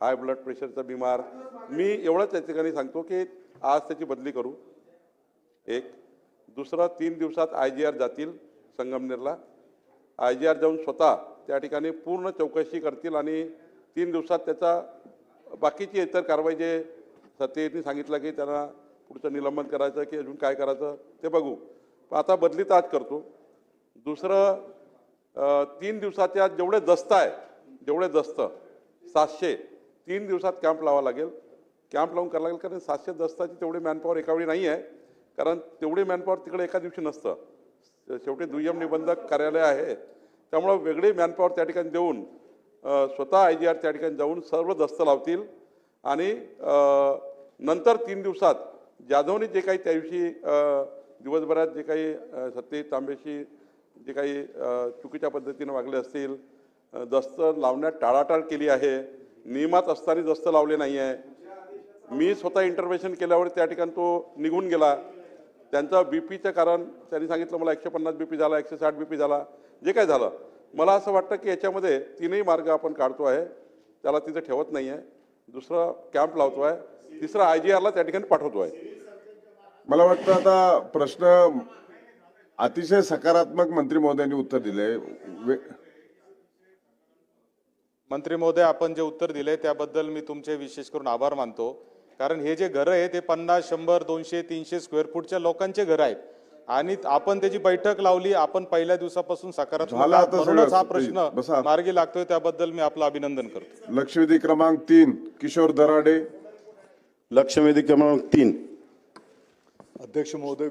High blood प्रेशरचा बिमार. मी एवढंच त्या ठिकाणी सांगतो की आज त्याची बदली करू. एक. दुसरं तीन दिवसात आय जी आर जातील संगमनेरला. आय जी आर जाऊन स्वतः त्या ठिकाणी पूर्ण चौकशी करतील आणि तीन दिवसात त्याचा बाकीची इतर कारवाई जे सत्तेने सांगितलं की त्यांना पुढचं निलंबन करायचं की अजून काय करायचं ते बघू. पण आता बदली तर आज करतो. दुसरं तीन दिवसाच्या जेवढे दस्त आहे जेवढे दस्त सातशे तीन दिवसात कॅम्प लावा लागेल. कॅम्प लावून करावं लागेल कारण सातशे दस्ताची तेवढी मॅनपॉवर एकावेळी नाही आहे कारण तेवढी मॅनपॉवर तिकडे एका दिवशी नसतं. शेवटी दुय्यम निबंधक कार्यालय आहे. त्यामुळं वेगळी मॅनपॉवर त्या ठिकाणी देऊन स्वतः आय जी आर त्या ठिकाणी जाऊन सर्व दस्त लावतील. आणि नंतर तीन दिवसात जाधवने जे काही त्या दिवशी दिवसभरात जे काही सत्ते तांबेशी जे काही चुकीच्या पद्धतीने वागले असतील दस्त लावण्यात टाळाटाळ केली आहे नियमात असताना दस्त लावले नाही आहे मी स्वतः इंटरव्हेशन केल्यावर त्या ठिकाणी तो निघून गेला. त्यांचा बी पीचं कारण त्यांनी सांगितलं मला एकशे पन्नास बी पी झाला एकशे साठ बी पी झाला जे काय झालं. मला असं वाटतं की याच्यामध्ये तीनही मार्ग आपण काढतो आहे. त्याला तिथं ठेवत नाही आहे दुसरं कॅम्प लावतो आहे. तिसरं आय जी आरला त्या ठिकाणी पाठवतो आहे. मला वाटतं आता प्रश्न अतिशय सकारात्मक मंत्री महोदयांनी उत्तर दिले वे- मंत्री महोदय आपण जे उत्तर दिले त्याबद्दल मी तुमचे विशेष करून आभार मानतो. कारण हे जे घरं आहे ते पन्नास शंभर दोनशे तीनशे स्क्वेअर फूटच्या लोकांचे घरं आहेत. आणि आपण त्याची बैठक लावली आपण पहिल्या दिवसापासून सकारात्मक म्हणूनच हा. प्रश्न. मार्गी लागतोय त्याबद्दल मी आपलं अभिनंदन करतो. लक्षवेधी क्रमांक तीन किशोर दराडे. लक्षवेधी क्रमांक तीन. अध्यक्ष महोदय